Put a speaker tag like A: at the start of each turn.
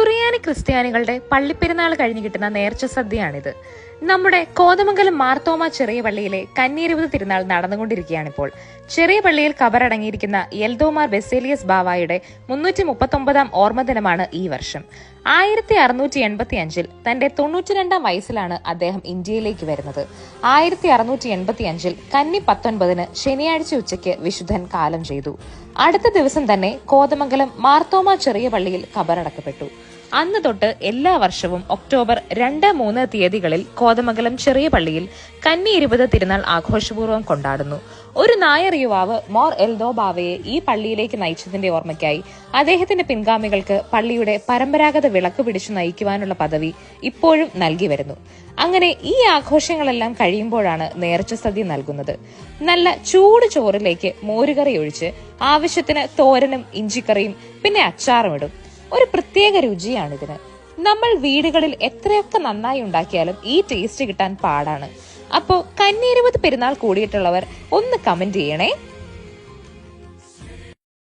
A: സുറിയാനി ക്രിസ്ത്യാനികളുടെ പള്ളിപ്പെരുന്നാൾ കഴിഞ്ഞു കിട്ടുന്ന നേർച്ച സദ്യയാണിത്. നമ്മുടെ കോതമംഗലം മാർത്തോമ ചെറിയ പള്ളിയിലെ കന്നീരുപത് തിരുനാൾ നടന്നുകൊണ്ടിരിക്കുകയാണിപ്പോൾ. ചെറിയ പള്ളിയിൽ കബറടങ്ങിയിരിക്കുന്ന എൽദോമാർ ബെസേലിയസ് ബാവായുടെ മുന്നൂറ്റി മുപ്പത്തൊമ്പതാം ഓർമ്മദിനമാണ് ഈ വർഷം. ആയിരത്തി അറുന്നൂറ്റി എൺപത്തി അഞ്ചിൽ തന്റെ തൊണ്ണൂറ്റിരണ്ടാം വയസ്സിലാണ് അദ്ദേഹം ഇന്ത്യയിലേക്ക് വരുന്നത്. ആയിരത്തി അറുന്നൂറ്റി എൺപത്തി അഞ്ചിൽ കന്നി പത്തൊൻപതിന് ശനിയാഴ്ച ഉച്ചയ്ക്ക് വിശുദ്ധൻ കാലം ചെയ്തു. അടുത്ത ദിവസം തന്നെ കോതമംഗലം മാർത്തോമ ചെറിയ പള്ളിയിൽ കബറടക്കപ്പെട്ടു. അന്ന് തൊട്ട് എല്ലാ വർഷവും ഒക്ടോബർ രണ്ട് മൂന്ന് തീയതികളിൽ കോതമംഗലം ചെറിയ പള്ളിയിൽ കന്നി ഇരുപത് തിരുനാൾ ആഘോഷപൂർവം കൊണ്ടാടുന്നു. ഒരു നായർ യുവാവ് മോർ എൽദോ ബാവയെ ഈ പള്ളിയിലേക്ക് നയിച്ചതിന്റെ ഓർമ്മയ്ക്കായി അദ്ദേഹത്തിന്റെ പിൻഗാമികൾക്ക് പള്ളിയുടെ പരമ്പരാഗത വിളക്ക് പിടിച്ചു നയിക്കുവാനുള്ള പദവി ഇപ്പോഴും നൽകി വരുന്നു. അങ്ങനെ ഈ ആഘോഷങ്ങളെല്ലാം കഴിയുമ്പോഴാണ് നേർച്ച സദ്യ നൽകുന്നത്. നല്ല ചൂട് ചോറിലേക്ക് മോരുകറി ഒഴിച്ച് ആവശ്യത്തിന് തോരനും ഇഞ്ചിക്കറിയും പിന്നെ അച്ചാറും ഇടും. ഒരു പ്രത്യേക രുചിയാണ് ഇതിന് നമ്മൾ വീടുകളിൽ എത്രയൊക്കെ നന്നായി ഉണ്ടാക്കിയാലും ഈ ടേസ്റ്റ് കിട്ടാൻ പാടാണ്. അപ്പോ കന്നിയിരുപത് പെരുന്നാൾ കൂടിയിട്ടുള്ളവർ ഒന്ന് കമന്റ് ചെയ്യണേ.